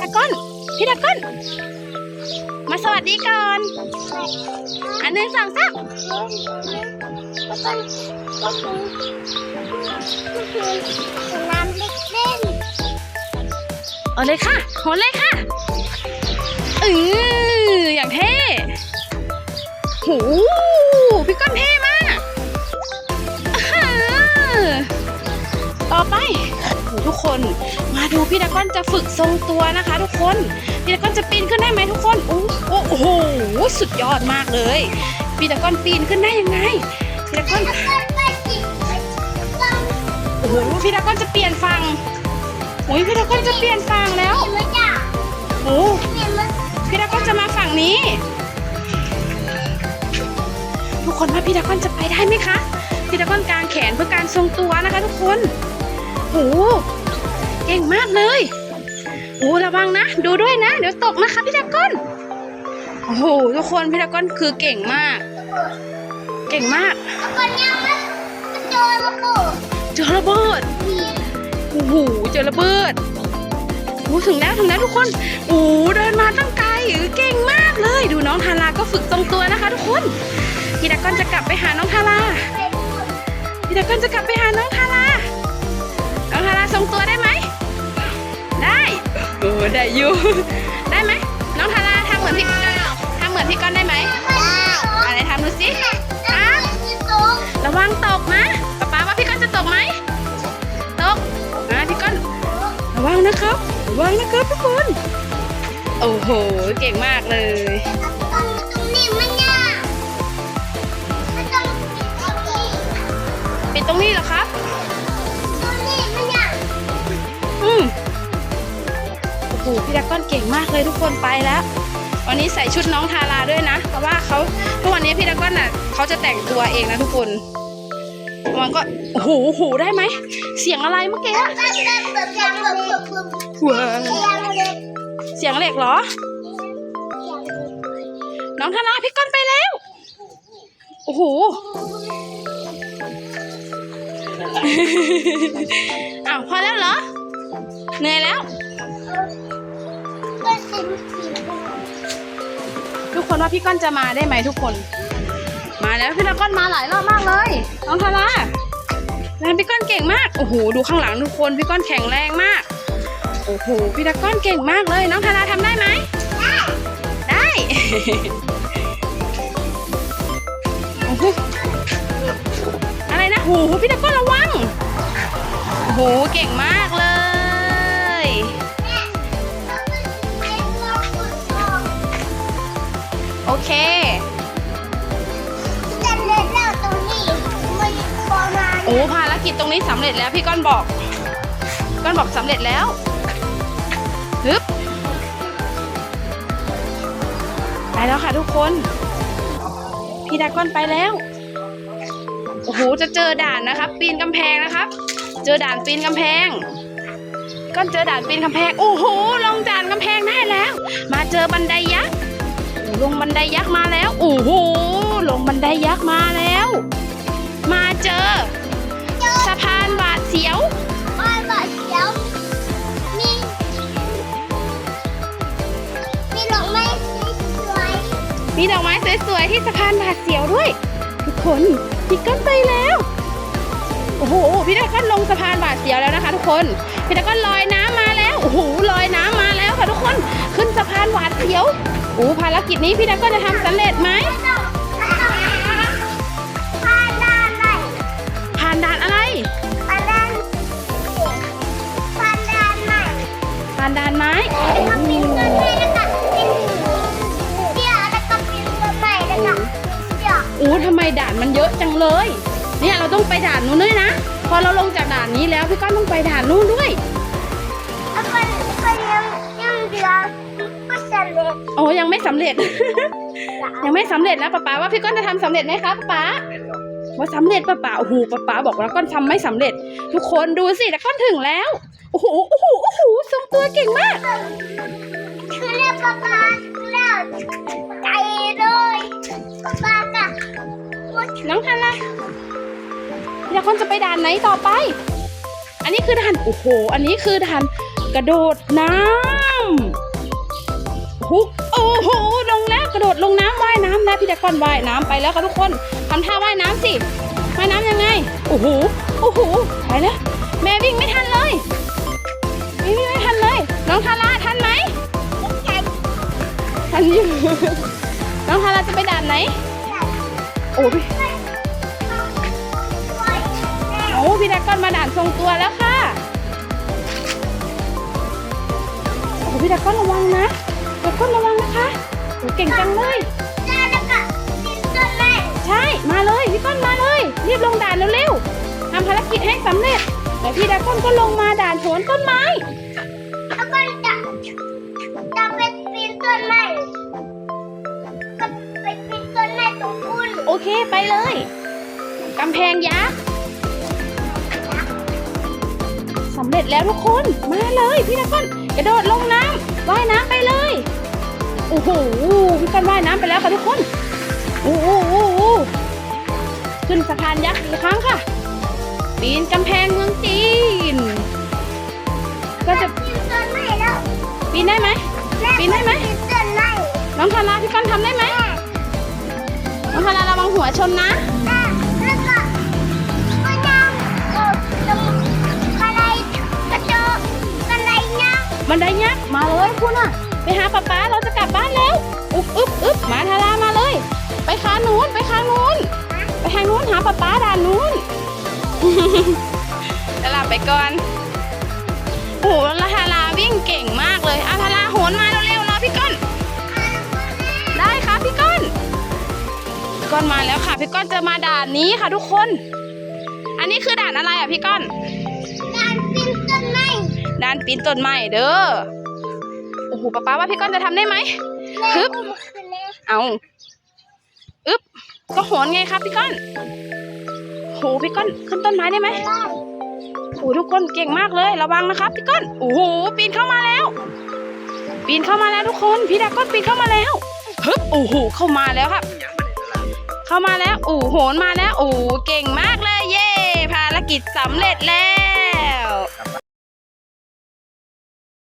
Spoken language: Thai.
ดากอนพี่ดากอนมาสวัสดีก่อน อันหนึ่งสองสามแล้วก็ก็คือก็คือสนามเด็กเล่นเอาเลยค่ะโหนเลยค่ะอืออย่างเท่โหพี่ก้อนเท่มากต่อไปโหทุกคน มาดูพี่ดากอนจะฝึกทรงตัวนะคะ ทุกคน พี่ดากอนจะปีนขึ้นได้ไหมทุกคนโอ้โอ้โห สุดยอดมากเลย พี่ดากอนปีนขึ้นได้ยังไง พี่ดากอนแล้วก็ไปจิกต้องโอ้โห พี่ดากอนจะเปลี่ยนฝั่งโอ้ยพี่ดากอนจะเปลี่ยนฝั่งแล้วโอ้พี่ดากอนจะมาฝั่งนี้ ทุกคนว่าพี่ดากอนจะไปได้ไหมคะ พี่ดากอนกางแขนเพื่อการทรงตัวนะคะ ทุกคนโห เก่งมากเลยโอ้ระวังนะ ดูด้วยนะ เดี๋ยวตกนะคะพี่ดากอนโอ้โหทุกคนพี่ดากอนคือเก่งมาก เก่งมากแล้วก็ยังไม่เจอระเบิดเจอระเบิดมีโอ้โหเจอระเบิดโอ้ถึงแล้วถึงแล้วทุกคนโอ้เดินมาตั้งไกลเออเก่งมากเลย ดูน้องทาราก็ฝึกทรงตัวนะคะ ทุกคนพี่ดากอนจะกลับไปหาน้องทาราเป็นหมดพี่ดากอนจะกลับไปหาน้องทาราน้องทาราทรงตัวได้ไหม ได้โอ้ได้อยู่ ได้ไหมน้องทาราทำเหมือนพี่ทำเหมือนพี่ก้อนได้ไหมไม่ได้อะไรทำดูสิแล้วอะมันคือตรงระวังตกนะป๊าป๊าว่าพี่ก้อนจะตกไหมตกนะพี่ก้อนระวังนะครับระวังนะครับทุกคนโอ้โหเก่งมากเลยตรงตรงนี้มันยากมันต้องตรงนี้ปิดตรงนี้เหรอครับ หพี่ดักก้อนเก่งมากเลยทุกคนไปแล้ววันนี้ใส่ชุดน้องทาราด้วยนะ เพราะว่าเขาทุกวันนี้พี่ดักก้อนน่ะเขาจะแต่งตัวเองนะทุกคนมันก็โอ้โหโอ้โหได้ไหมเสียงอะไรเมื่อกี้เล็กเสียงเหล็กเหรอ น้องทาราพี่ก้อนไปแล้วโอ้โหอ้าวพอแล้วเหรอเหนื่อยแล้ว ก็สิบสี่ทุกคนว่าพี่ก้อนจะมาได้ไหมทุกคน มาแล้วพี่ก้อนมาหลายรอบมากเลยน้องทาราแรงพี่ก้อนเก่งมากโอ้โหดูข้างหลังทุกคนพี่ก้อนแข็งแรงมากโอ้โหพี่ตะก้อนเก่งมากเลย น้องทาราทำได้ไหมได้ โอ้โหอะไรนะโอ้โหพี่ตะก้อนระวังโอ้โหเก่งมากเลย โอเคจะเล่นแล้วตรงนี้ไม่ประมาณโอ้ภารกิจตรงนี้สำเร็จแล้วพี่ก้อนบอก ก้อนบอกสำเร็จแล้วฮึบไปแล้วค่ะทุกคน พี่ดาก้อนไปแล้ว โอ้โหจะเจอด่านนะครับ ปีนกำแพงนะครับ เจอด่านปีนกำแพงก้อนเจอด่านปีนกำแพง โอ้โหลงด่านกำแพงได้แล้ว มาเจอบันไดยักษ์ ลงบันไดยักษ์มาแล้วโอ้โหลงบันไดยักษ์มาแล้ว มาเจอสะพานหวาดเสียวบ้านบาดเสียวมีมีดอกไม้สวยมีดอกไม้สวยๆที่สะพานหวาดเสียวด้วย ทุกคนพี่ก้อนไปแล้วโอ้โหพี่ตะก้อนลงสะพานหวาดเสียวแล้วนะคะ ทุกคนพี่ตะก้อนลอยน้ำมา เสียวโอ้ภารกิจนี้พี่ตะก้อนจะทำสำเร็จไหมไม่ต้องไม่ต้องผ่านด่านไหนผ่านด่านอะไรผ่านด่านผ่านด่านไหนผ่านด่านไม้ทำเป็นเงินให้แล้วก็เป็นเดี๋ยวแล้วก็เป็นเงินใหม่แล้วก็เดี๋ยวโอ้ทำไมด่านมันเยอะจังเลย เนี่ยเราต้องไปด่านนู้นด้วยนะ พอเราลงจากด่านนี้แล้วพี่ก้อนต้องไปด่านนู้นด้วย โอ้ยังไม่สำเร็จ ยังไม่สำเร็จนะป๊าป๊าว่าพี่ก้อนจะทำสำเร็จไหมคะป๊าป๊าว่าสำเร็จป๊าป๊าโอ้โหป๊าป๊าบอกว่าก้อนทำไม่สำเร็จ ทุกคนดูสิแต่ก้อนถึงแล้วโอ้โหโอ้โหโอ้โหทรงตัวเก่งมากคือเรียกป๊าป๊าแล้วใจเลยป๊าป๊ากะว่าน้องทันละพี่ตะก้อนจะไปด่านไหนต่อไป อันนี้คือด่านโอ้โห อันนี้คือด่านกระโดดน้ำ ฮุก โอ้โห ลงแล้วกระโดดลงน้ำว่ายน้ำแล้วพี่ดากอนว่ายน้ำไปแล้วค่ะทุกคนทำท่าว่ายน้ำสิว่ายน้ำยังไง โอ้โห โอ้โห ไปแล้ว แม่วิ่งไม่ทันเลยแม่วิ่งไม่ทันเลย น้องทาราทันไหมทันอยู่น้องทาราจะไปด่านไหน โอ้พี่โอ้พี่ดากอนมาด่านทรงตัวแล้วค่ะโอ้พี่ดากอนระวังนะ ดากอนระวังนะคะโอ้เก่งจังเลยใช่ มาเลยพี่ก้อนมาเลยรีบลงด่านเร็วๆทำภารกิจให้สำเร็จแต่พี่ดาก้อนก็ลงมาด่านโหนต้นไม้โอเคไปเลยกำแพงยักษ์สำเร็จแล้วทุกคน มาเลยพี่ดาก้อนกระโดดลงน้ำว่ายน้ำไปเลย โอ้โหพี่ก้อนว่ายน้ำไปแล้วค่ะทุกคนโอ้โหโอ้โหขึ้นสะพานยักษ์อีกครั้งค่ะ ปีนกำแพงเมืองจีน ก็จะปีนได้ไหมปีนได้ไหมน้องทาราพี่ก้อนทำได้ไหมน้องทาราระวังหัวชนนะบันไดยักษ์มาเลยคุณอะ ไปหาป๊าป๊าเราจะกลับบ้านแล้วอึ๊บอึ๊บอึ๊บมาทารามาเลย ไปขานู้นไปข้างนู้น ไปทางนู้นหาป๊าป๊าด่านนู้นทาราไปก่อนโอ้โหแล้วทาราวิ่งเก่งมากเลยอะทาราโหนมาเร็วๆรอพี่ก้อนได้ค่ะพี่ก้อนพี่ก้อนมาแล้วค่ะ พี่ก้อนจะมาด่านนี้ค่ะทุกคน อันนี้คือด่านอะไรอะพี่ก้อนด่านปีนต้นไม้เด้อโอ้โหป๊าป๊าว่าพี่ก้อนจะทำได้ไหมฮึบเอาอึ๊บก็โหนไงครับพี่ก้อนโหพี่ก้อนขึ้นต้นไม้ได้ไหมโอ้โหทุกคนเก่งมากเลยระวังนะครับพี่ก้อนโอ้โหปีนเข้ามาแล้ว ปีนเข้ามาแล้วทุกคนพี่ดาก้อนปีนเข้ามาแล้วฮึบโอ้โหเข้ามาแล้วครับ เข้ามาแล้วโอ้โหโหนมาแล้วโอ้เก่งมากเลยเย่ภารกิจสำเร็จแล้ว